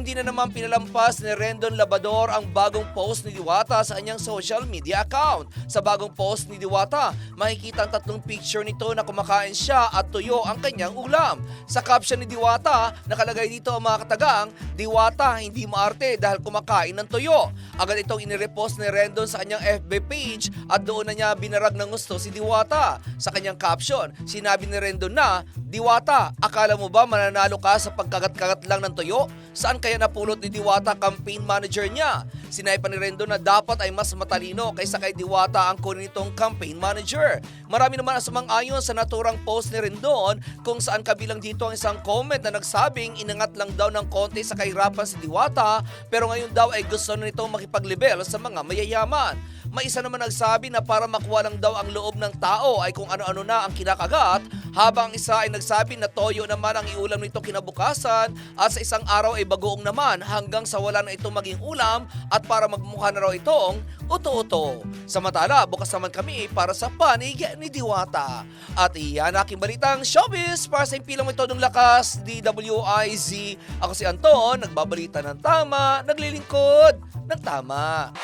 Hindi na naman pinalampas ni Rendon Labador ang bagong post ni Diwata sa kanyang social media account. Sa bagong post ni Diwata, makikita ang tatlong picture nito na kumakain siya at tuyo ang kanyang ulam. Sa caption ni Diwata, nakalagay dito ang mga katagang, Diwata hindi maarte dahil kumakain ng tuyo. Agad itong inirepost ni Rendon sa kanyang FB page at doon na niya binarag ng gusto si Diwata. Sa kanyang caption, sinabi ni Rendon na, Diwata, akala mo ba mananalo ka sa pagkagat-kagat lang ng tuyo? Saan kaya napulot ni Diwata campaign manager niya? Sinay pa ni Rendon na dapat ay mas matalino kaysa kay Diwata ang kunin nitong campaign manager. Marami naman ang sumang-ayon sa naturang post ni Rendon kung saan kabilang dito ang isang comment na nagsabing inangat lang daw ng konti sa kahirapan si Diwata pero ngayon daw ay gusto na nitong makipaglibel sa mga mayayaman. May isa naman nagsabi na para makuha lang daw ang loob ng tao ay kung ano-ano na ang kinakagat, habang ang isa ay nagsabi na toyo naman ang iulam nito kinabukasan at sa isang araw ay bagoong naman hanggang sa wala na itong maging ulam at para magmukha na raw itong uto-uto. Samantala, bukas naman kami para sa panig ni Diwata. At iyan aking balitang showbiz para sa impilang ito ng lakas, DWIZ. Ako si Anton, nagbabalita ng tama, naglilingkod ng tama.